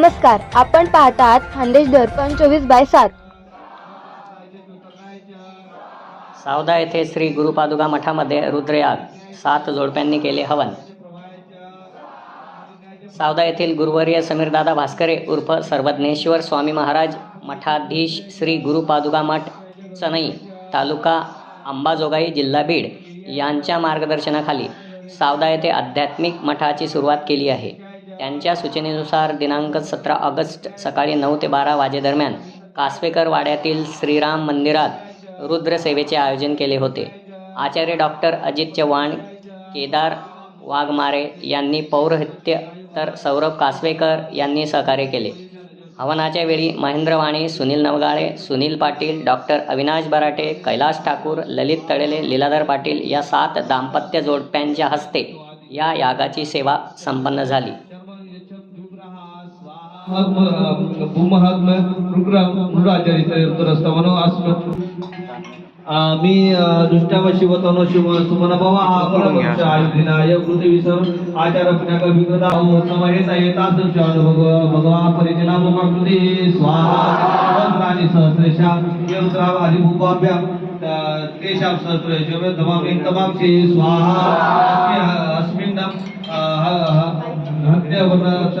नमस्कार आपण पाहतात खानदेश दर्पण चोवीस बाय सात. सावदा येथे श्री गुरुपादुका मठामध्ये रुद्रयाग सात जोडप्यांनी केले हवन. सावदा येथील गुरुवर्य समीरदादा भास्करे उर्फ सर्वज्ञेश्वर स्वामी महाराज मठाधीश श्री गुरुपादुका मठ चनई तालुका अंबाजोगाई जिल्हा बीड यांच्या मार्गदर्शनाखाली सावदा येथे आध्यात्मिक मठाची सुरुवात केली आहे. त्यांच्या सूचनेनुसार दिनांक सतरा ऑगस्ट सकाळी नऊ ते बारा वाजेदरम्यान कासवेकर वाड्यातील श्रीराम मंदिरात रुद्रसेवेचे आयोजन केले होते. आचार्य डॉक्टर अजित चव्हाण केदार वाघमारे यांनी पौरहित्य तर सौरभ कासवेकर यांनी सहकार्य केले. हवनाच्या वेळी महेंद्र वाणी सुनील नवगाळे सुनील पाटील डॉक्टर अविनाश बराटे कैलास ठाकूर ललित तळेले लीलाधर पाटील या सात दाम्पत्य जोडप्यांच्या हस्ते या यागाची सेवा संपन्न झाली. भूमहात्म रुद्राचार्य मी दृष्ट्याव शिवतनो शिव सुमन भवा परमक्ष आयुधिनाय पृथ्वीसर आचार पुण्याक विकृता उत्तम हे सायेतास दृश्यान भगवा परिचिना मुखाकृती स्वाहा. प्राणी सहस्रेशा ये रुद्राव आदि भूपाभ्या तेषां सहस्रेश धमामि तमांसि स्वाहा. अस्मिन् हत्यावर्ण